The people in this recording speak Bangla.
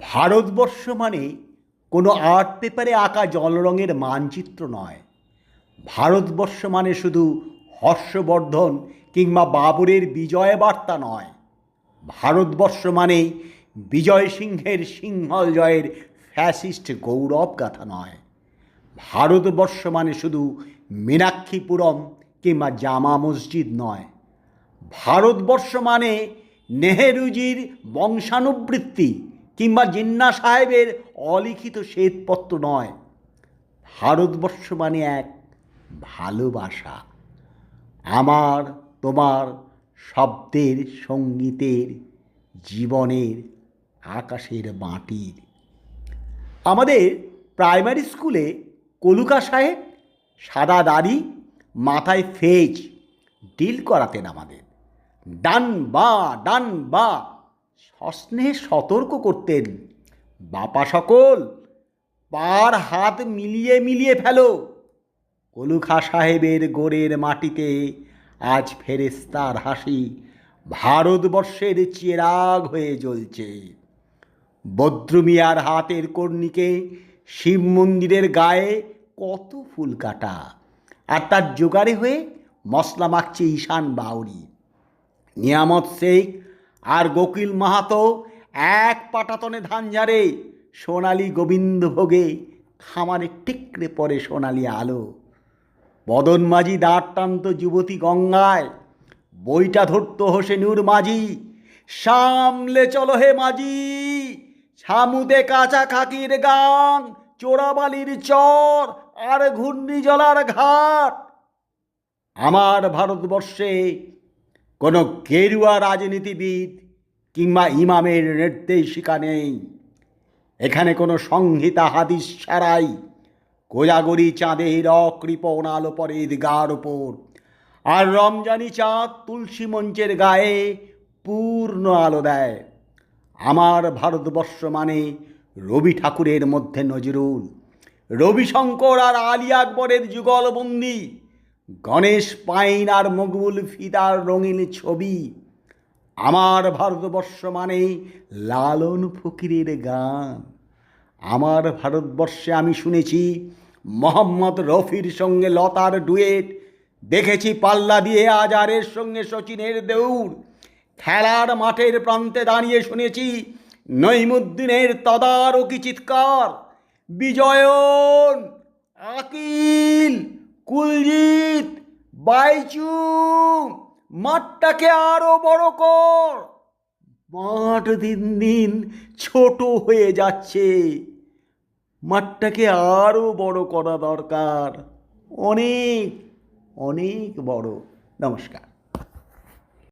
ভারতবর্ষ মানে কোনো আর্ট পেপারে আঁকা জল রঙের মানচিত্র নয়। ভারতবর্ষ মানে শুধু হর্ষবর্ধন কিংবা বাবরের বিজয় বার্তা নয়। ভারতবর্ষ মানে বিজয় সিংহের সিংহল জয়ের ফ্যাসিস্ট গৌরব গাথা নয়। ভারতবর্ষ মানে শুধু মীনাক্ষীপুরম কিংবা জামা মসজিদ নয়। ভারতবর্ষ মানে নেহেরুজির বংশানুবৃত্তি কিংবা জিন্না সাহেবের অলিখিত শ্বেতপত্র নয়। ভারতবর্ষ মানে এক ভালোবাসা। আমার, তোমার শব্দের, সঙ্গীতের, জীবনের, আকাশের মাটির আমাদের প্রাইমারি স্কুলে কলুকা সাহেব সাদা দাড়ি, মাথায় ফেজ ডিল করাতেন আমাদের। ডান বা ডান বা সস্নেহে সতর্ক করতেন। বাপা সকল পার হাত মিলিয়ে মিলিয়ে ফেলো। কলুখা সাহেবের গোড়ের মাটিতে আজ ফেরেস্তার হাসি ভারতবর্ষের চেরাগ হয়ে জ্বলছে। বদ্রুমিয়ার হাতের কর্ণিকে শিব মন্দিরের গায়ে কত ফুল কাটা, আর তার জোগাড়ে হয়ে মশলা মাখছে ঈশান বাউরি। নিয়ামত শেখ আর গোকিল মাহাতো এক পাটাতনে ধান ঝাড়ে, সোনালি গোবিন্দভোগে খামারে টিকরে পড়ে সোনালি আলো। বদন মাঝি দাঁড় টানত যুবতী গঙ্গায়, বইটা ধরত হোসেনুর মাঝি, সামলে চলো হে মাঝি ছামুতে কাঁচা খাকির গান চোরাবালির চর আর ঘূর্ণিজলার ঘাট। আমার ভারতবর্ষে কোনো গেরুয়া রাজনীতিবিদ কিংবা ইমামের নির্দেশিকা নেই। এখানে কোনো সংহিতা হাদিস ছাড়াই গোজাগরি চাঁদের অকৃপণ আলো পরে ঈদগার ওপর আর রমজানি চাঁদ তুলসী মঞ্চের গায়ে পূর্ণ আলো দেয়। আমার ভারতবর্ষ মানে রবি ঠাকুরের মধ্যে নজরুল। রবিশঙ্কর আর আলী আকবরের যুগলবন্দি গণেশ পাইন আর মকবুল ফিদার রঙিন ছবি। আমার ভারতবর্ষ মানে লালন ফকিরের গান। আমার ভারতবর্ষে আমি শুনেছি, মোহাম্মদ রফির সঙ্গে লতার ডুয়েট। দেখেছি পাল্লা দিয়ে আজারের সঙ্গে সচিনের দৌড় খেলার মাঠের প্রান্তে দাঁড়িয়ে শুনেছি নইমুদ্দিনের তদারকি চিৎকার। বিজয়ন, আকিল কুলজিৎ, বাইচু, মাঠটাকে আরও বড় কর। মাঠ দিন দিন ছোট হয়ে যাচ্ছে। মাঠটাকে আরও বড় করা দরকার। অনেক অনেক বড়। নমস্কার।